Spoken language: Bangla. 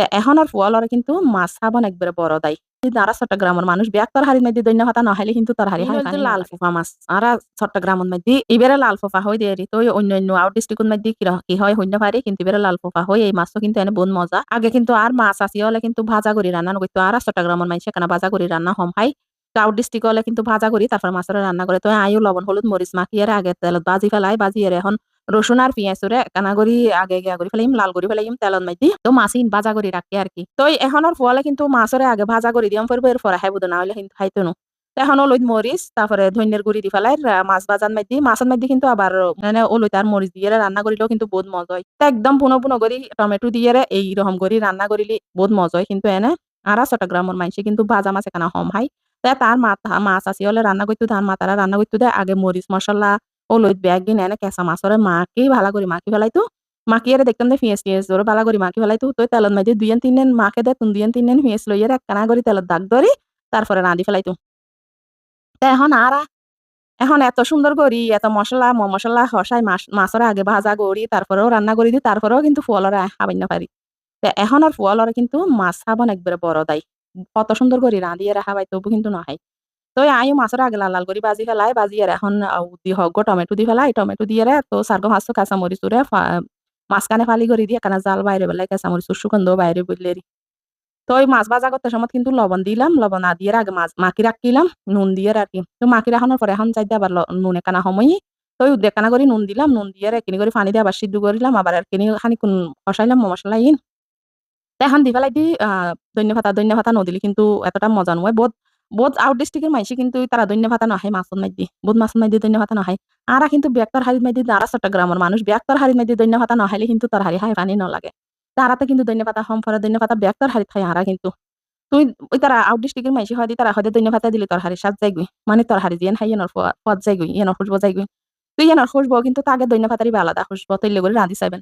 তে এখন আর পোয়ালরে কিন্তু মাছ খাবন একবারে বড় দাই আর চট্টগ্রামের মানুষ ব্যাগতর হারির মধ্যে দৈন্য হতা নহাইলে কিন্তু তার হারি হয় লাল ফোফা মাছ আর চট্টগ্রামের মধ্যে এবারে লাল ফোফা হয়ে দিয়ে তো অন্য অন্য আউট ডিস্ট্রিক্ট মধ্যে কি হয় শূন্য পারি কিন্তু এবারে লাল ফোফা হয় এই মাছও কিন্তু এনে বহুত মজা। আগে কিন্তু আর মাছ আসি হলে কিন্তু ভাজা করে রান্না করতো আর চট্টগ্রামের মানুষ সেখানে ভাজা করে রান্না হম খাই ডিস্ট্রিক্ট হলে কিন্তু ভাজা করি, তারপর মাছের রান্না করে। তো আয়ু, লবণ, হলুদ, মরিচ মাখিয়ে আগে তেলত বাজি ফেলাই বাজি এখন রসুন আর পিঁয়াজরে কানা করি, আগে গিয়া করি ফেলাইম, লাল করি ফেলাইম, তেলত মাইদি তো মাছিন ভাজা করি রাখি আর কি। তো এখনের ফুয়ালে কিন্তু মাছরে আগে ভাজা করি দিয়াম পরে খাইব না হলে কিন্তু খাইতো না। এখন ওলুদ মরিচ, তারপরে ধনিয়ার গুড়ি দি ফেলাই মাছ ভাজার মাইদি মাছের মাইদি কিন্তু আবার মানে ওলুদ আর মরিচ দিয়ে রান্না করিলেও কিন্তু বহুত মজা হয়। তা একদম পুনো পুনো করি, টমেটো দিয়ে এই রকম করি রান্না করিলে বহুত মজা হয়। কিন্তু এনে আর চট্টগ্রামের মানুষে কিন্তু ভাজা মাছ এখানে হম হাই তা তার মাথা মাছ আসি হলে রান্না করতো তার মাতারা রান্না করতো দে। আগে মরিচ মশলা ওলুদ ব্যাগ গিয়ে এনে কেঁচা মাছরে মাকেই ভালো করে মাখি ফেলাইতো মাখিয়ে দেখতাম যে ফিয়েস টিয়েস ধরে ভালো করে মাখি ফেলাইতো তো তেলত মাঝে দুইয়েন তিনদিন মাকে দে, তুন দুইয়েন তিনদিন ফিয়েস লইয়ে এক কানা করে তেলত দাগ ধরি তারপরে রাঁধি ফেলাইতো তা এখন আর এখন এত সুন্দর করি এত মশলা ম মশলা হসাই মাছ মাছের আগে ভাজা করি তারপরেও রান্না করে দিই তারপরেও কিন্তু ফুয়ালরে খাবাই না পারি তা এখন আর ফুয়ালরে কিন্তু মাছ খাবন একবারে বড় দায় কত সুন্দর করি রাঁধিয়ে রাখা পাই তবু কিন্তু নহাই তো আয়ু মাছের আগে লাল লাল করে বাজি ফেলাই বাজি আর এখন দি হক টমেটো দি ফেলাই টমেটো দিয়ে রে তো সার্গ মাছ কাঁচা মরিচ উড়ে মাঝখানে ফালি করে দিয়ে কেনা জাল বাইরে বেলায় কাঁচা মরিচ সুগন্ধ বাইরে বললে তো ওই মাছ ভাজা করতে সময় কিন্তু লবণ দিলাম লবণ না দিয়ে আগে মাছ মাখি রাখিলাম নুন দিয়ে আর কি তো মাখি রাখানোর পরে এখন চাইতে আবার নুন একানা সময়ই তো ওই দেখানা করে নুন দিলাম নুন দিয়ে একিনি করে পানি দিয়ে আবার সিদ্ধ করিলাম আবার একিনি খানি কষাইলাম মশলা ইন এখন দি ফেলাই দি দৈন্য ভাতা দৈন্য ভাতা নদিলে কিন্তু এতটা মজা নয়। বহুত বহুত আউট ডিস্ট্রিক্টের মাইসি কিন্তু তারা দৈন্য ভাতা নহাই মাছন মাইদি বহুত মাছন মাইদি দৈন্য ভাতা নহাই আরা কিন্তু ব্যাগতার হারির মাইদি আরা চট্টগ্রামের মানুষ। ব্যাগতার হারির মাইদি দৈন্য ভাতা নহাইলে কিন্তু তার হারি হাই পানি নলাগে। তারাতে কিন্তু দৈন্য ভাতা হম ফরে দৈন্য ভাতা ব্যাগতার হারি খাই আরা কিন্তু। তুই ওই তারা আউট ডিস্ট্রিক্টের মাইসি হয় তারা হয়তো দৈন্য ভাতা দিলে তোর হারি সাত যাইগুই মানে তোর হারি দিয়ে হাই এনর পদ যাইগুই এনর খুশবো যাইগুই তুই এনর খুশবো কিন্তু তাকে দৈন্য ভাতারই আলাদা খুশবো তৈলে করে রাঁধি চাইবেন